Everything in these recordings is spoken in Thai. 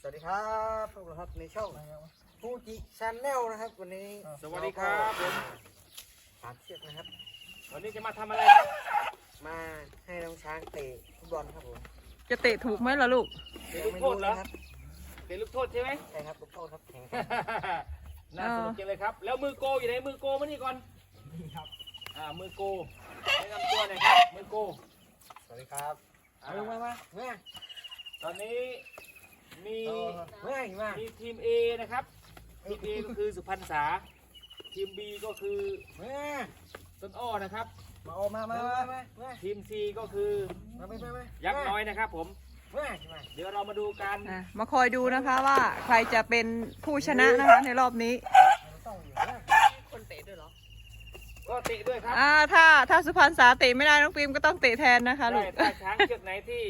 สวัสดีครับพวกเราครับในช่องฟูจิชาแนลนะครับ วันนี้สวัสดีครับผมสามเชือกนะครับ วันนี้จะมาทำอะไรครับ มาให้น้องช้างเตะฟุตบอลครับผม จะเตะถูกไหมล่ะลูก เตะลูกโทษเหรอครับเตะลูกโทษใช่ไหมใช่ครับลูกโทษครับแข่งน่าสนุกจังเลยครับ แล้วมือโกอยู่ไหนมือโกมานี่ก่อนนี่ครับ อ่ามือโกแนะนำตัวหน่อยครับมือโกสวัสดีครับ อ่ามามามามาตอนนี้มีมามามีทีม A นะครับ ทีม A ก็คือสุพรรณษา ทีม B ก็คือมาต้นอ้อนะครับ มาออกมามามามามาทีม C ก็คือมามามามายักษ์น้อยนะครับผม มามาเดี๋ยวเรามาดูกัน อะมาคอยดูนะคะว่าใครจะเป็นผู้ชนะนะคะในรอบนี้ต้องอยู่นะ คนเตะด้วยเหรอ ก็ เตะด้วยครับอ่าถ้าถ้าสุพรรณษาเตะไม่ได้น้องฟิล์มก็ต้องเตะแทนนะคะลูได้กถ้าช้างเชือกไหนที่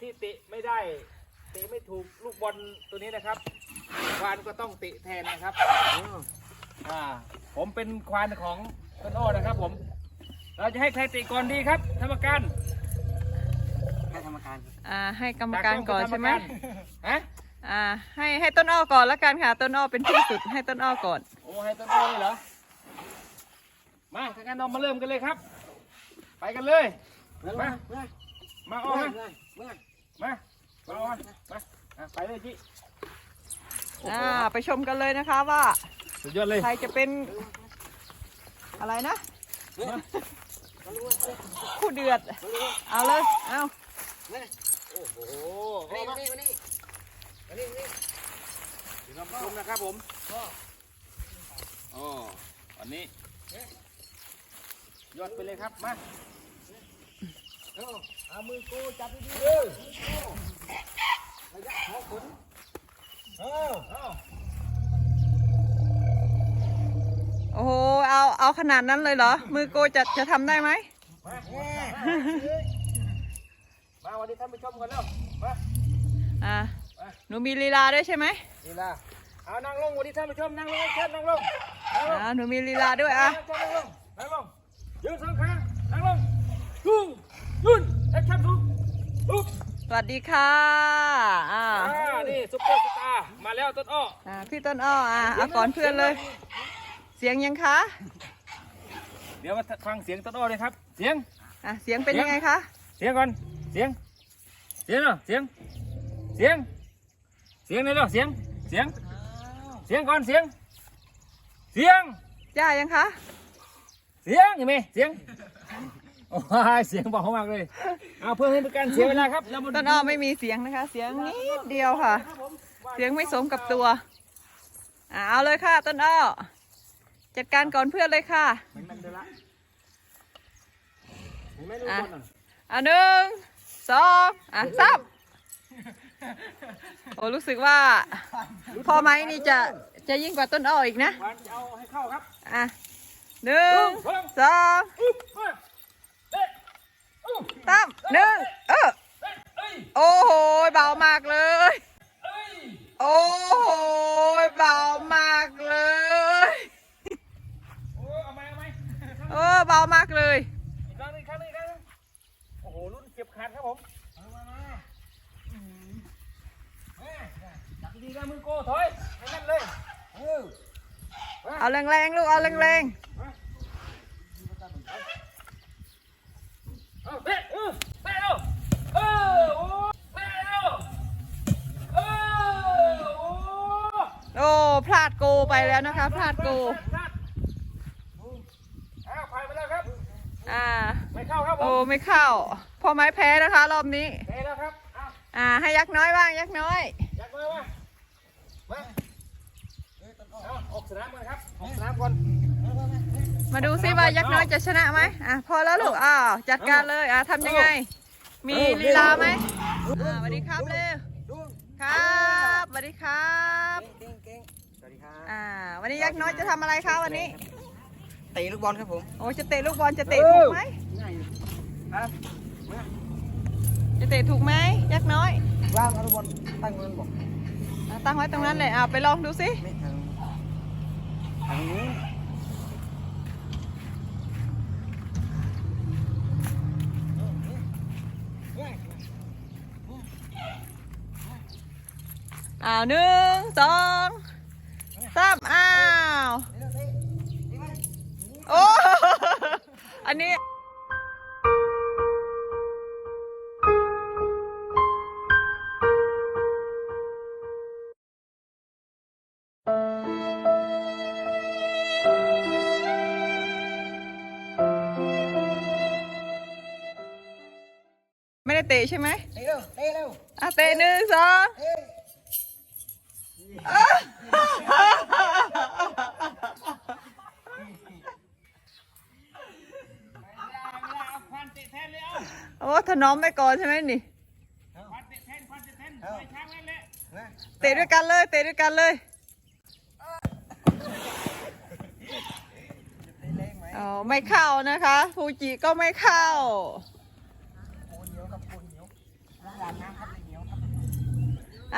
ที่เตะไม่ได้ เตะไม่ถูกลูกบอลตัวนี้นะครับ ควานก็ต้องเตะแทนนะครับอ่าผมเป็นควานของต้นอ้อนะครับ ผม เราจะให้ใครเตะก่อนดีครับกรรมการให้กรรมการครับอ่าให้กรรมการก่อนใช่ไหมฮะอ่าให้ให้ต้นอ้อก่อนละกันค่ะ ต้นอ้อเป็นที่สุดให้ต้นอ้อก่อน โอ้ให้ต้นอ้อเลยเหรอ มาถ้างั้นเรามาเริ่มกันเลยครับ ไปกันเลย มา มามามาอ้อมามามามามาอ้อมาอะไปเลยจิอ่าไปชมกันเลยนะคะว่าสุดยอดเลย ใครจะเป็นอะไรนะคู่เดือด เอาเลย เอาโอ้โหนี่มานี่มานี่มานี่มานี่เดี๋ยวเรามาชมนะครับผมโอ้วันนี้ ยอดไปเลยครับมาเอาเอามือกูจับดีๆเลยระยะหัวขนเอาเอาโอ้โห เอา เอาขนาดนั้นเลยเหรอ มือโกจะ จะทำได้ไหม มามาวันนี้ท่านผู้ชมกันแล้วมาอ่าหนูมีลีลาด้วยใช่ไหมนี่ล่ะเอานั่งลงวันนี้ท่านผู้ชมนั่งลงเชิญนั่งลงนั่งลงอ่าหนูมีลีลาด้วยอะนั่งลงนั่งลง ยืนสองข้างนั่งลงกุ้งยืนแอคชั่นทุกทุกสวัสดีค่ะอ่าอ่านี่ซุปเปอร์สตาร์มาแล้วต้นอ้ออ่าพี่ต้นอ้ออะเอาก่อนเพื่อนเลย เสียงยังคะเดี๋ยวมาฟังเสียงต้นอ้อเลยครับ เสียง อะเสียงเป็นยังไงคะเสียงก่อน เสียง เสียงเหรอเสียง เสียง เสียงเลยเหรอเสียง เสียง เสียงก่อน เสียง เสียงย่ายังคะ เสียงเห็นไหมเสียงโอ้ยเสียงเบามากเลยเอาเพื่อให้เป็นการเสียเวลาครับเรามาดูต้นอ้อไม่มีเสียงนะคะ เสียงนิดเดียวค่ะ เสียงไม่สมกับตัวอะเอาเลยค่ะ ต้นอ้อจัดการก่อนเพื่อนเลยค่ะมันมันเดี๋ยวละเห็นไหมลูกบอลน่ะอะหนึ่งสองอะสามโอ้รู้สึกว่า พอไหมนี่จะจะยิ่งกว่าต้นอ้ออีกนะวันจะเอาให้เข้าครับอะ หนึ่งสองอุ๊บมาเอ๊ะอุ๊บสามหนึ่งเออเอ๊ะเอ้ยโอ้โหเบามากเลยเอ้ยโอ้โหเบามากเลยโอ้เอาไหมเอาไหมโอ้เบามากเลยอีกครั้งหนึงอีกครั้งหนึงอีกครั้งหนึงโอ้โหรุ่นเก็บขาดครับผมเอามามาจับดีๆนะมือโก้ถอยให้แน่นเลยเออเอาแรงๆลูกเอาแรงเอาเตะเออเตะเร็วเออโอ้เตะเร็วเออโอ้ ๆ โอ้ พลาดโกไปแล้วนะคะ พลาดโกพลาดอ้าวผ่านไปแล้วครับอ่า ไม่เข้าครับผโอ้ มไม่เข้า พอไม้แพ้นะคะ รอบนี้เตะแล้วครับอ้าวอ่า ให้ยักษ์น้อยบ้างยักษ์น้อย อยากมาว่ามาเอาออกสนามกันครับ ออกสนามก่อน มาดูซิว่ายักษ์น้อยจะชนะไหมอะพอแล้วลูกอ้าวจัดการเลยอะทำยังไง มีลีลาไหมอ่าสวัสดีครับเร็วดูครับสวัสดีครับเก่งเก่งสวัสดีครับอ่า วันนี้ยักษ์น้อยจะทำอะไรคะวันนี้เตะลูกบอลครับผมโอ้จะเตะลูกบอลจะเตะถูกไหมง่ายอยู่ครับมาจะเตะถูกไหมยักษ์น้อยว่างเอาลูกบอลตั้งมือบอกอะตั้งไว้ตรงนั้นเลยอ่าไปลองดูสิไม่ทางทางนี้ อ้าวหนึ่งสองสามอ้าว โอ้ อันนี้ไม่ได้เตะใช่ไหมเตะเร็วเตะเร็วอะเตะหนึ่งสอง โอ้ถนอมไปก่อนใช่ไหมนี่เตะด้วยกันเลย เตะด้วยกันเลยอ๋อไม่เข้านะคะฟูจิก็ไม่เข้า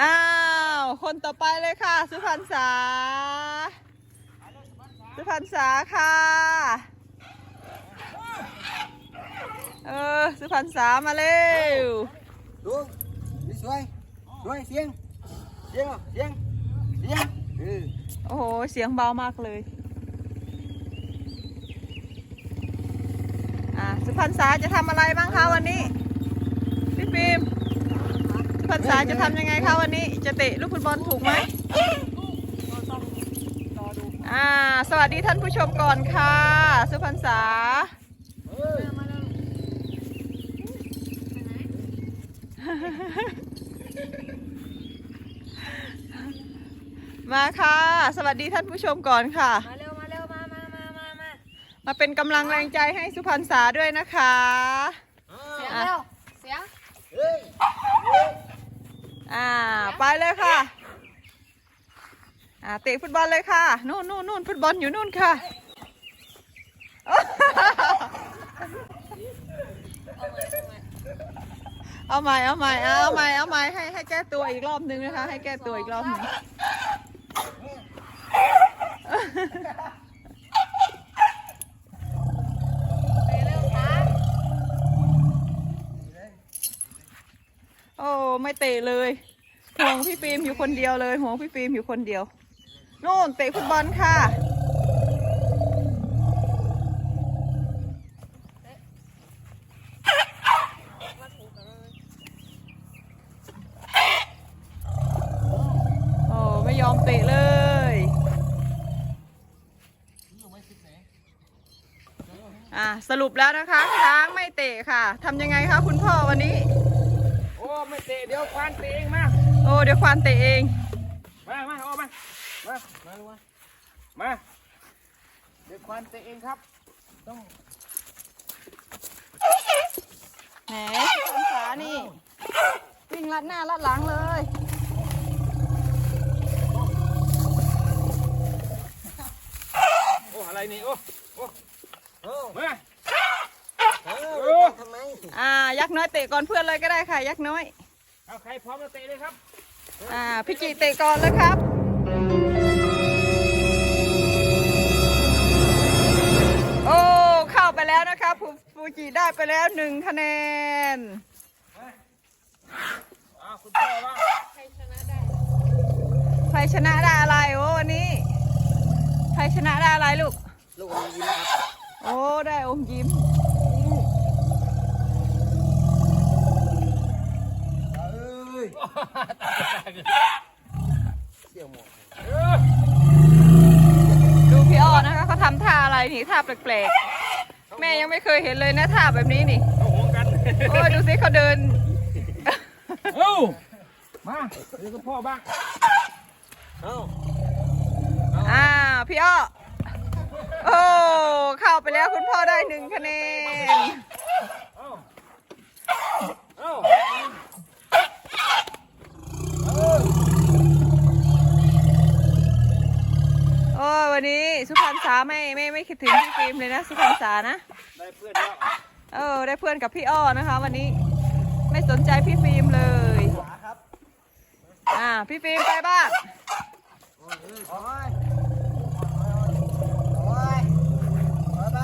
อ้าว คนต่อไปเลยค่ะ สุพรรณษา สุพรรณษาค่ะ เออ สุพรรณษามาเร็วดูนี่สวยสวยเสียง เสียงเหรอเสียงเสียงเออโอ้โห เสียงเบามากเลยอะสุพรรณษาจะทำอะไรบ้างคะวันนี้ พี่ฟิล์มสุพ รรณษาจะทำยังไงคะวันนี้ จะเตะลูกฟุตบอลถูกไหมอ่า สวัสดีท่านผู้ชมก่อนค่ะ สุพรรณษาเฮ้ยมาค่ะ สวัสดีท่านผู้ชมก่อนค่ะ มาเร็ว มาเร็ว มามามามามามาเป็นกำลังแรงใจให้สุพรรณษาด้วยนะคะ เสียงเร็ว เสียงเฮ้ย อ่า ไปเลยค่ะ อ่า เตะฟุตบอลเลยค่ะ นู่นนู่นนู่นฟุตบอลอยู่นู่นค่ะ เอาใหม่ เอาใหม่ เอาใหม่ เอาใหม่ ให้ให้แก้ตัวอีกรอบนึงนะคะ ให้แก้ตัวอีกรอบนึง เตะเร็วช้า โอ้ไม่เตะเลยห่วงพี่ฟิล์มอยู่คนเดียวเลยห่วงพี่ฟิล์มอยู่คนเดียวนู่นเตะฟุตบอลค่ะโอ้ไม่ยอมเตะเลยอะสรุปแล้วนะคะช้างไม่เตะค่ะทำยังไงคะคุณพ่อวันนี้ โอ้ไม่เตะเดี๋ยวควันเตะเองมาโอ้เดี๋ยวควานเตะเอง มามาเอามามามามามาเดี๋ยวควันเตะเองครับ ต้องแหมสุพรรณษานี่วิ่งลัดหน้าลัดหลังเลยโอ้อะไรนี่โอ้โอ้โอ้มาเออทำไมอ่า ยักษ์น้อยเตะก่อนเพื่อนเลยก็ได้ค่ะ ยักษ์น้อย เอาใครพร้อมแล้วเตะเลยครับ อ่า พี่จีเตะก่อนเลยครับโอ้เข้าไปแล้วนะครับฟูฟูจิได้ไปแล้วหนึ่งคะแนนอ้าวคุณพ่อว่าใครชนะได้อะไรโอ้วันนี้ใครชนะได้อะไรลูก ลูกอมยิ้มครับ โอ้ได้อมยิ้ม เอ้ย เสี่ยวหมดเออดูพี่อ้อนะคะเขาทำท่าอะไรนี่ท่าแปลกๆ แม่ยังไม่เคยเห็นเลยนะท่าแบบนี้นี่เอาห่วงกันโอ้ยดูสิเขาเดิน เอ้ามาเดี๋ยวคุณพ่อบ้างเอ้าอ่าพี่อ้อโอ้เข้าไปแล้วคุณพ่อได้หนึ่งคะแนนเอ้าเอ้า อ้ยวันนี้สุพรรณษาไม่ไม่ไม่คิดถึงพี่ฟิล์มเลยนะสุพรรณษานะได้เพื่อนแล้วเออได้เพื่อนกับพี่อ้อนะคะ วันนี้ไม่สนใจพี่ฟิล์มเลยขวาครับอ่าพี่ฟิล์มไปบ้าง โอ้ยโอ้ยโอ้ยโอ้ยไป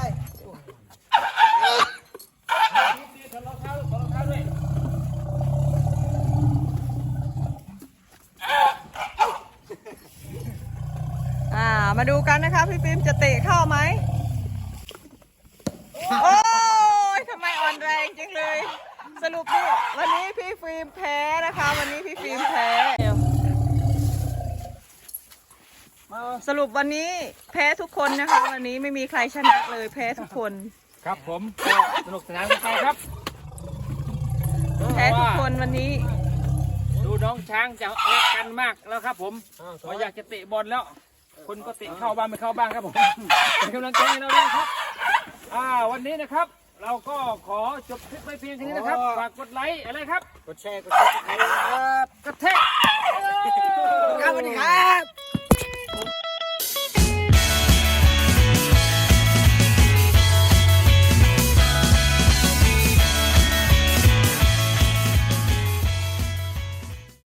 ตีถอดรองเท้าถอดรองเท้าด้วย มาดูกันนะคะ พี่ฟิล์มจะเตะเข้าไหม โอ้ยทำไมอ่อนแรงจังเลย สรุปนี่วันนี้พี่ฟิล์มแพ้นะคะ วันนี้พี่ฟิล์มแพ้ สรุปวันนี้แพ้ทุกคนนะคะ วันนี้ไม่มีใครชนะเลยแพ้ทุกคน ครับผมก็สนุกสนานกันไปครับแพ้ทุกคนวันนี้ ดูน้องช้างจะรักกันมากแล้วครับผมพออยากจะเตะบอลแล้ว คนก็เตะเข้าบ้างไม่เข้าบ้างครับผมเป็นกำลังใจให้เราด้วยนะครับ อ่าวันนี้นะครับ เราก็ขอจบคลิปไว้เพียงแค่นี้นะครับฝากกดไลค์อะไรครับกดแชร์กดติดตามครับกระแทกครับสวัสดีครับ